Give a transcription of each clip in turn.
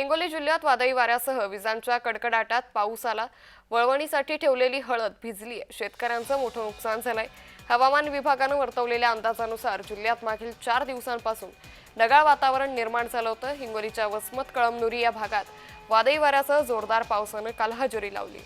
हिंगोली जिल्ह्यात वादळी वाऱ्यासह विजांच्या कडकडाटात पाऊस आला. वळवणीसाठी ठेवलेली हळद भिजली. शेतकऱ्यांचं मोठं नुकसान झालंय. हवामान विभागानं वर्तवलेल्या अंदाजानुसार जिल्ह्यात मागील चार दिवसांपासून ढगाळ वातावरण निर्माण झालं होतं. हिंगोलीच्या वसमत कळमनुरी या भागात वादळी वाऱ्यासह जोरदार पावसानं काल हजेरी लावली.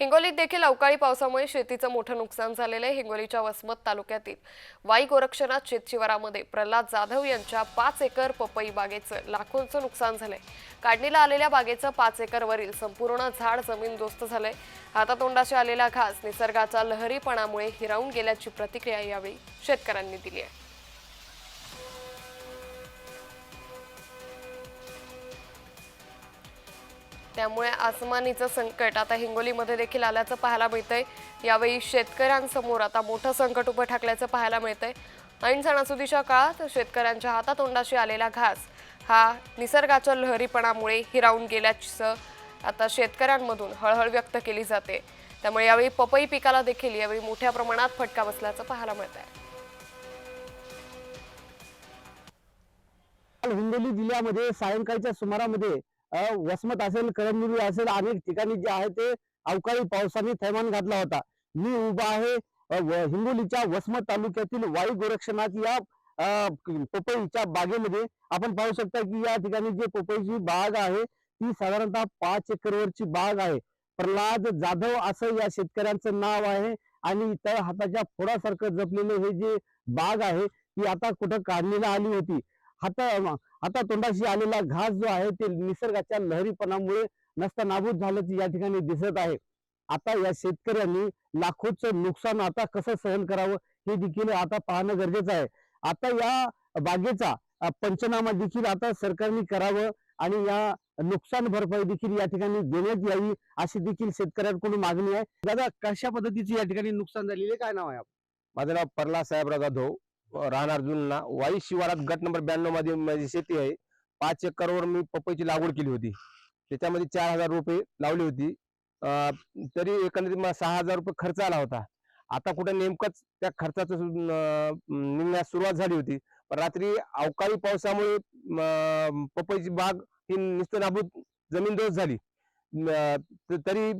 हिंगोलीत देखील अवकाळी पावसामुळे शेतीचं मोठं नुकसान झालेलं आहे. हिंगोलीच्या वसमत तालुक्यातील वाई गोरक्षणात शेतशिवारामध्ये प्रल्हाद जाधव यांच्या पाच एकर पपई बागेचं लाखोंचं नुकसान झालंय. काढणीला आलेल्या बागेचं पाच एकरवरील संपूर्ण झाड जमीनदोस्त झालंय. हातातोंडाशी आलेला घास निसर्गाच्या लहरीपणामुळे हिरावून गेल्याची प्रतिक्रिया यावेळी शेतकऱ्यांनी दिली आहे. त्यामुळे आसमानीचं संकट आता हिंगोलीमध्ये देखील आल्याचं पाहायला मिळतंय. यावेळी शेतकऱ्यांसमोर आता मोठं संकट उभं ठाकल्याचं पाहायला मिळतंय. ऐन सणासुदीच्या काळात शेतकऱ्यांच्या हातातोंडाशी आलेला घास हा निसर्गाच्या लहरीपणामुळे हिरावून गेल्याचं आता शेतकऱ्यांमधून हळहळ व्यक्त केली जाते. त्यामुळे यावेळी पपई पिकाला देखील यावेळी मोठ्या प्रमाणात फटका बसल्याचं पाहायला मिळत आहे हिंगोली जिल्ह्यामध्ये सायंकाळच्या सुमारामध्ये वसमत असेल कळमगिरी असेल अनेक ठिकाणी जे आहे ते अवकाळी पावसाने थैमान घातला होता. मी उभा आहे हिंगोलीच्या वसमत तालुक्यातील वायू गोरक्षणात या पपईच्या बागेमध्ये आपण पाहू शकता की या ठिकाणी जे पपईची बाग आहे ती साधारणतः पाच एकरवरची बाग आहे. प्रल्हाद जाधव असं या शेतकऱ्यांचं नाव आहे आणि तळ हाताच्या फोडासारखं जपलेले हे जे बाग आहे ती आता कुठं काढणीला आली होती. हाता आता तोंडाशी आलेला घास जो आहे ते निसर्गाच्या लहरीपणामुळे नसता नाबूद झाल्याचे या ठिकाणी दिसत आहे. आता या शेतकऱ्यांनी लाखोचं नुकसान आता कसं सहन करावं हे देखील आता पाहणं गरजेचं आहे. आता या बागेचा पंचनामा देखील आता सरकारने करावं आणि या नुकसान भरपाई देखील या ठिकाणी देण्यात यावी अशी देखील शेतकऱ्यांकडून मागणी आहे. दादा कशा पद्धतीचे या ठिकाणी नुकसान झालेले काय नाव आहे माझं नाव परला साहेबराव जाधव. राहणार जुन्ना वाई शिवारात गट नंबर ब्याण्णवमध्ये माझी शेती आहे. पाच एकरवर मी पपईची लागवड केली होती. त्याच्यामध्ये चार हजार रुपये लावली होती. तरी एकंदरीत मला सहा हजार रुपये खर्च आला होता. आता कुठं नेमकंच त्या खर्चाचं निघण्यास सुरुवात झाली होती. पण रात्री अवकाळी पावसामुळे पपईची बाग ही नुसतं नाबूद जमीनदोस्त झाली. तरी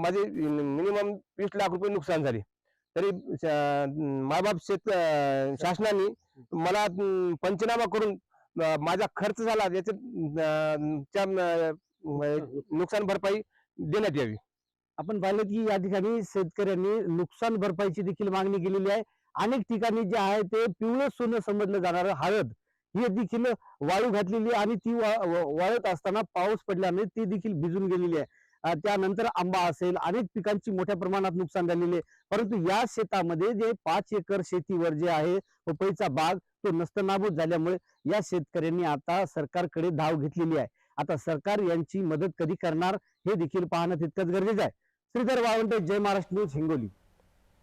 माझे मिनिमम वीस लाख रुपये नुकसान झाले. तरी मायबाप शेत शासनाने मला पंचनामा करून माझा खर्च झाला याचे नुकसान भरपाई देण्यात यावी. आपण पाहिलं की या ठिकाणी शेतकऱ्यांनी नुकसान भरपाईची देखील मागणी केलेली आहे. अनेक ठिकाणी जे आहे ते पिवळं सोनं समजलं जाणारं हळद ही देखील वाळू घातलेली आहे आणि ती वा- वाळत असताना पाऊस पडल्याने ती देखील भिजून गेलेली आहे. त्यानंतर आंबा असेल अनेक पिकांची मोठ्या प्रमाणात नुकसान झालेले परंतु या शेतामध्ये जे पाच एकर शेतीवर जे आहे पपईचा बाग तो नस्तनाबूत झाल्यामुळे या शेतकऱ्यांनी आता सरकारकडे धाव घेतलेली आहे. आता सरकार यांची मदत कधी करणार हे देखील पाहणं तितकंच गरजेचं आहे. श्रीधर वाळवंटे जय महाराष्ट्र न्यूज हिंगोली.